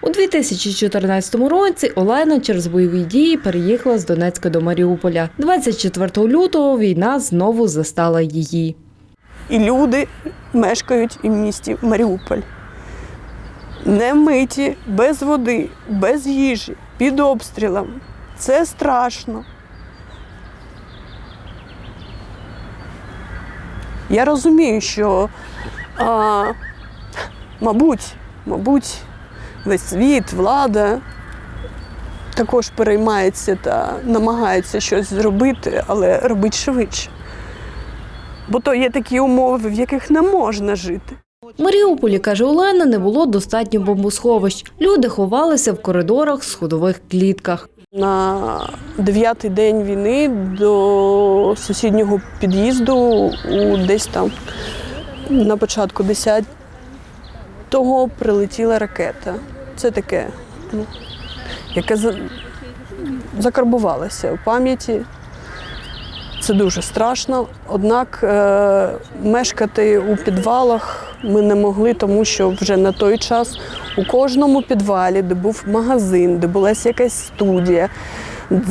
У 2014 році Олена через бойові дії переїхала з Донецька до Маріуполя. 24 лютого війна знову застала її. І люди мешкають і в місті Маріуполь. Не миті, без води, без їжі, під обстрілом. Це страшно. Я розумію, що, а, мабуть, мабуть, весь світ, влада також переймається та намагається щось зробити, але робить швидше. Бо то є такі умови, в яких не можна жити. В Маріуполі, каже Олена, не було достатньо бомбосховищ. Люди ховалися в коридорах, сходових клітках. На дев'ятий день війни до сусіднього під'їзду у десь там на початку 10-го прилетіла ракета. Це таке, ну, яке за- закарбувалося в пам'яті. Це дуже страшно. Однак е, мешкати у підвалах ми не могли, тому що вже на той час у кожному підвалі, де був магазин, де була якась студія,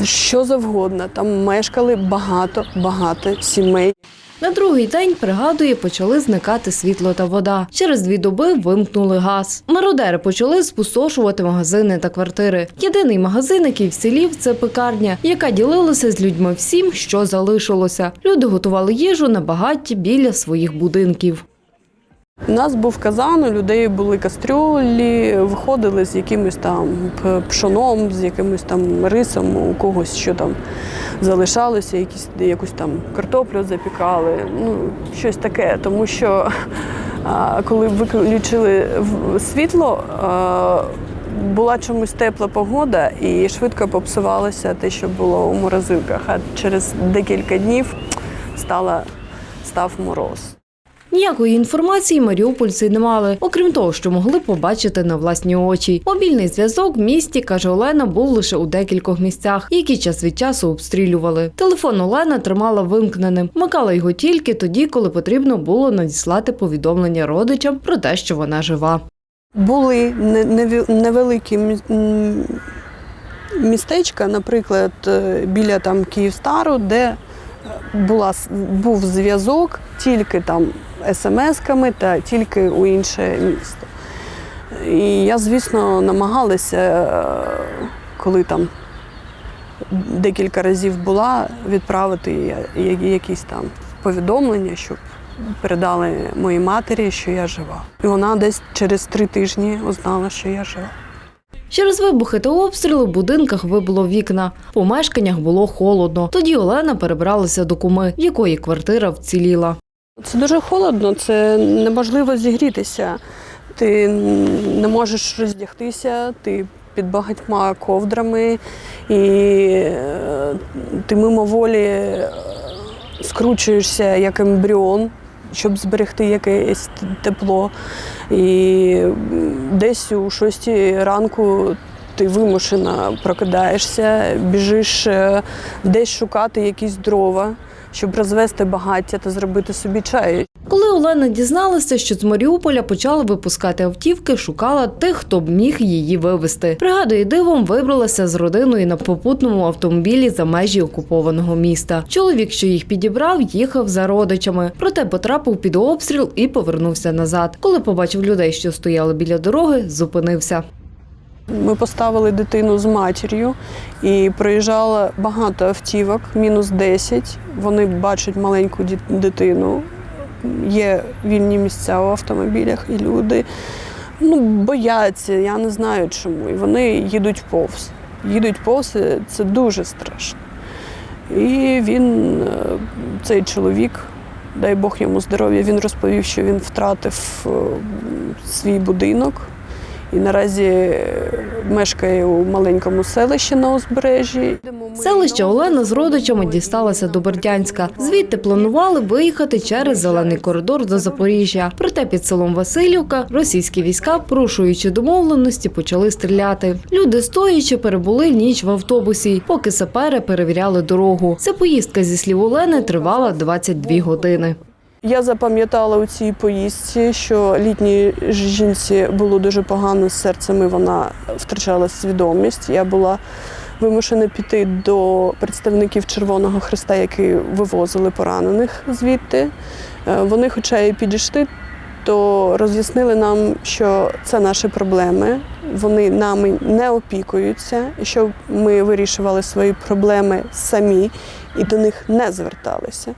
що завгодно, там мешкали багато-багато сімей. На другий день, пригадує, почали зникати світло та вода. Через дві доби вимкнули газ. Мародери почали спустошувати магазини та квартири. Єдиний магазин, який в селі, це пекарня, яка ділилася з людьми всім, що залишилося. Люди готували їжу на багатті біля своїх будинків. У нас був казан, у людей були кастрюлі, виходили з якимось там пшоном, з якимось там рисом, у когось що там залишалося, якісь, якусь там картоплю запікали, ну, щось таке. Тому що а, коли виключили світло, а, була чомусь тепла погода і швидко попсувалося те, що було у морозилках. А через декілька днів стала, став мороз. Ніякої інформації маріупольці не мали, окрім того, що могли побачити на власні очі. Мобільний зв'язок в місті, каже Олена, був лише у декількох місцях, які час від часу обстрілювали. Телефон Олена тримала вимкненим, вмикала його тільки тоді, коли потрібно було надіслати повідомлення родичам про те, що вона жива. Були невеликі містечка, наприклад, е, біля там Київстару, де була, був зв'язок тільки там смс-ками та тільки у інше місто. І я, звісно, намагалася, е, коли там декілька разів була, відправити якісь там повідомлення, щоб передали моїй матері, що я жива. І вона десь через три тижні узнала, що я жива. Через вибухи та обстріли в будинках вибило вікна. В помешканнях було холодно. Тоді Олена перебралася до куми, в якої квартира вціліла. Це дуже холодно, це неможливо зігрітися. Ти не можеш роздягтися, ти під багатьма ковдрами, і е, ти мимоволі е, скручуєшся як ембріон, щоб зберегти якесь тепло. І десь у шостій ранку ти вимушено прокидаєшся, біжиш е, десь шукати якісь дрова, щоб розвести багаття та зробити собі чай. Коли Олена дізналася, що з Маріуполя почали випускати автівки, шукала тих, хто б міг її вивезти. Пригадує, дивом вибралася з родиною на попутному автомобілі за межі окупованого міста. Чоловік, що їх підібрав, їхав за родичами, проте потрапив під обстріл і повернувся назад. Коли побачив людей, що стояли біля дороги, зупинився. Ми поставили дитину з матір'ю і проїжджало багато автівок, мінус 10. Вони бачать маленьку дитину. Є вільні місця у автомобілях, і люди ну, бояться, я не знаю чому. І вони їдуть повз. Їдуть повз, це дуже страшно. І він, е, цей чоловік, дай Бог йому здоров'я, він розповів, що він втратив е, свій будинок. І наразі е, мешкає у маленькому селищі на узбережжі. Селище Олена з родичами дісталася до Бердянська. Звідти планували виїхати через зелений коридор до Запоріжжя. Проте під селом Васильівка російські війська, порушуючи домовленості, почали стріляти. Люди стоячи перебули ніч в автобусі, поки сапери перевіряли дорогу. Ця поїздка зі слів Олени тривала 22 години. Я запам'ятала у цій поїздці, що літній жінці було дуже погано з серцем, і вона втрачала свідомість. Я була вимушена піти до представників Червоного Христа, які вивозили поранених звідти. Е, Вони, хоча і підійшли, то роз'яснили нам, що це наші проблеми. Вони нами не опікуються, і щоб ми вирішували свої проблеми самі і до них не зверталися.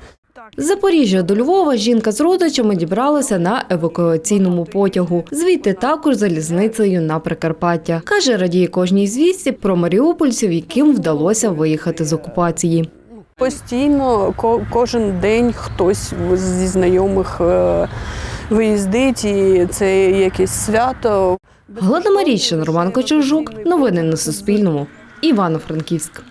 З Запоріжжя до Львова жінка з родичами дібралася на евакуаційному потягу. Звідти також залізницею на Прикарпаття. Каже, радіє кожній звістці про маріупольців, яким вдалося виїхати з окупації. Постійно, ко- кожен день хтось зі знайомих е, виїздить, і це якесь свято. Галина Марійчин, Роман Кочержук. Новини на Суспільному. Івано-Франківськ.